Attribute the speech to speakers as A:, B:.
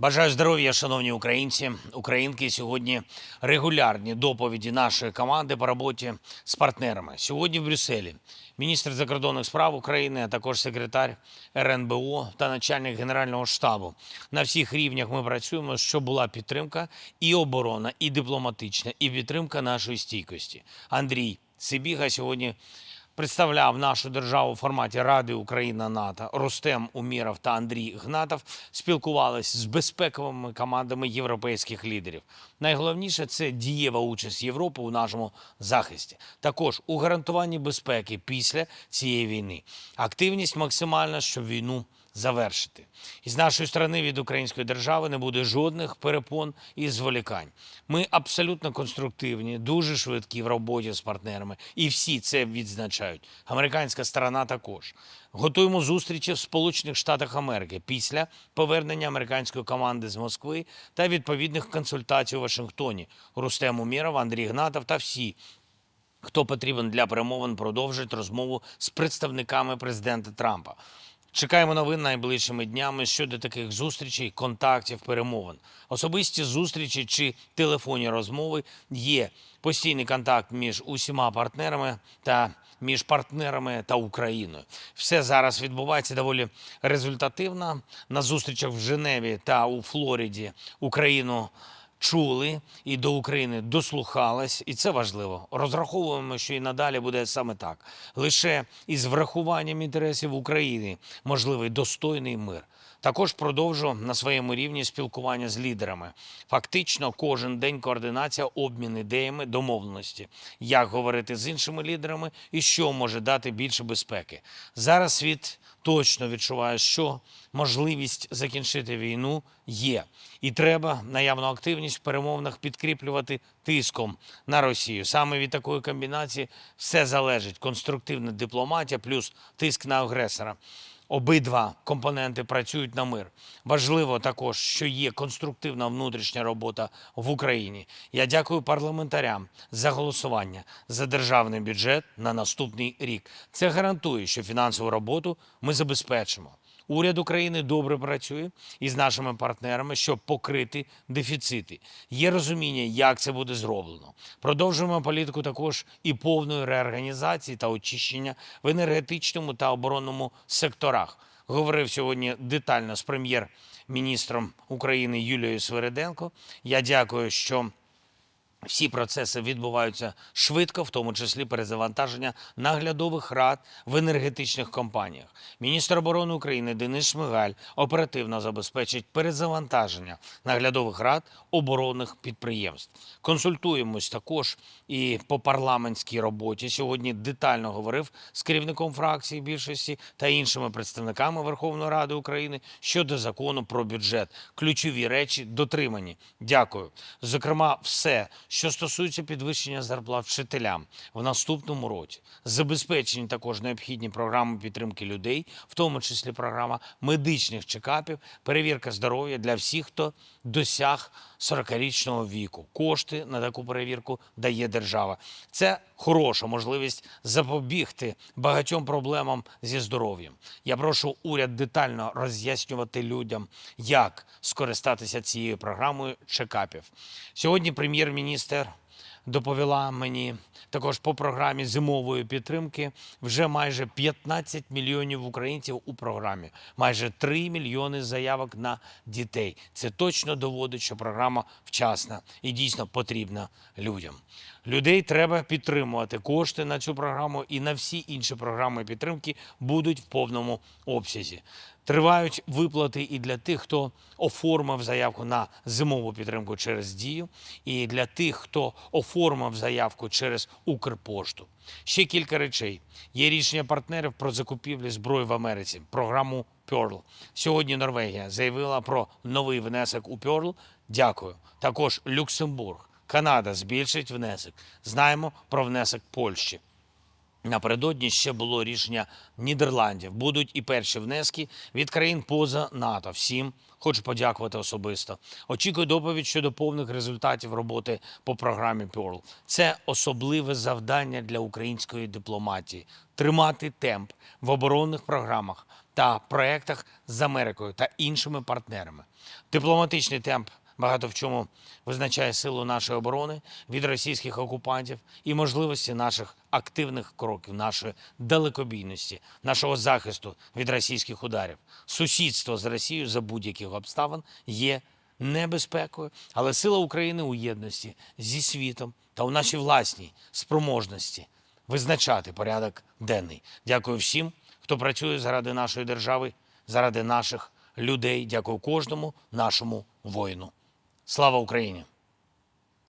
A: Бажаю здоров'я, шановні українці, українки. Сьогодні регулярні доповіді нашої команди по роботі з партнерами. Сьогодні в Брюсселі міністр закордонних справ України, а також секретар РНБО та начальник генерального штабу. На всіх рівнях ми працюємо, щоб була підтримка і оборона, і дипломатична, і підтримка нашої стійкості. Андрій Сибіга сьогодні представляв нашу державу в форматі Ради Україна НАТО. Рустем Уміров та Андрій Гнатов спілкувалися з безпековими командами європейських лідерів. Найголовніше це дієва участь Європи у нашому захисті. Також у гарантуванні безпеки після цієї війни. Активність максимальна, щоб війну завершити. І з нашої сторони від української держави не буде жодних перепон і зволікань. Ми абсолютно конструктивні, дуже швидкі в роботі з партнерами, і всі це відзначають. Американська сторона також. Готуємо зустрічі в Сполучених Штатах Америки після повернення американської команди з Москви та відповідних консультацій у Вашингтоні. Рустем Умєров, Андрій Гнатов та всі, хто потрібен для перемовин, продовжать розмову з представниками президента Трампа. Чекаємо новин найближчими днями щодо таких зустрічей, контактів, перемовин. Особисті зустрічі чи телефонні розмови є постійний контакт між усіма партнерами та між партнерами та Україною. Все зараз відбувається доволі результативно. На зустрічах в Женеві та у Флориді Україну чули і до України дослухались, і це важливо. Розраховуємо, що і надалі буде саме так. Лише із врахуванням інтересів України можливий достойний мир. Також продовжу на своєму рівні спілкування з лідерами. Фактично, кожен день координація, обмін ідеями, домовленості, як говорити з іншими лідерами і що може дати більше безпеки. Зараз світ точно відчуває, що можливість закінчити війну є, і треба наявну активність в перемовинах підкріплювати тиском на Росію. Саме від такої комбінації все залежить: конструктивна дипломатія плюс тиск на агресора. Обидва компоненти працюють на мир. Важливо також, що є конструктивна внутрішня робота в Україні. Я дякую парламентарям за голосування за державний бюджет на наступний рік. Це гарантує, що фінансову роботу ми забезпечимо. Уряд України добре працює із нашими партнерами, щоб покрити дефіцити. Є розуміння, як це буде зроблено. Продовжуємо політику також і повної реорганізації та очищення в енергетичному та оборонному секторах. Говорив сьогодні детально з прем'єр-міністром України Юлією Свириденко. Я дякую, що всі процеси відбуваються швидко, в тому числі перезавантаження наглядових рад в енергетичних компаніях. Міністр оборони України Денис Шмигаль оперативно забезпечить перезавантаження наглядових рад оборонних підприємств. Консультуємось також і по парламентській роботі. Сьогодні детально говорив з керівником фракції більшості та іншими представниками Верховної Ради України щодо закону про бюджет. Ключові речі дотримані. Дякую. Зокрема, все що стосується підвищення зарплат вчителям в наступному році. Забезпечені також необхідні програми підтримки людей, в тому числі програма медичних чекапів, перевірка здоров'я для всіх, хто досяг 40-річного віку. Кошти на таку перевірку дає держава. Це хороша можливість запобігти багатьом проблемам зі здоров'ям. Я прошу уряд детально роз'яснювати людям, як скористатися цією програмою чекапів. Сьогодні прем'єр-міністр доповіла мені також по програмі зимової підтримки вже майже 15 мільйонів українців у програмі, майже 3 мільйони заявок на дітей. Це точно доводить, що програма вчасна і дійсно потрібна людям. Людей треба підтримувати. Кошти на цю програму і на всі інші програми підтримки будуть в повному обсязі. Тривають виплати і для тих, хто оформив заявку на зимову підтримку через дію, і для тих, хто оформив заявку через Укрпошту. Ще кілька речей. Є рішення партнерів про закупівлі зброї в Америці, програму Pearl. Сьогодні Норвегія заявила про новий внесок у Pearl. Дякую. Також Люксембург, Канада збільшить внесок. Знаємо про внесок Польщі. Напередодні ще було рішення Нідерландів. Будуть і перші внески від країн поза НАТО. Всім хочу подякувати особисто. Очікую доповідь щодо повних результатів роботи по програмі Pearl. Це особливе завдання для української дипломатії тримати темп в оборонних програмах та проектах з Америкою та іншими партнерами. Дипломатичний темп багато в чому визначає силу нашої оборони від російських окупантів і можливості наших активних кроків, нашої далекобійності, нашого захисту від російських ударів. Сусідство з Росією за будь-яких обставин є небезпекою, але сила України у єдності зі світом та у нашій власній спроможності визначати порядок денний. Дякую всім, хто працює заради нашої держави, заради наших людей. Дякую кожному нашому воїну. Слава Україні!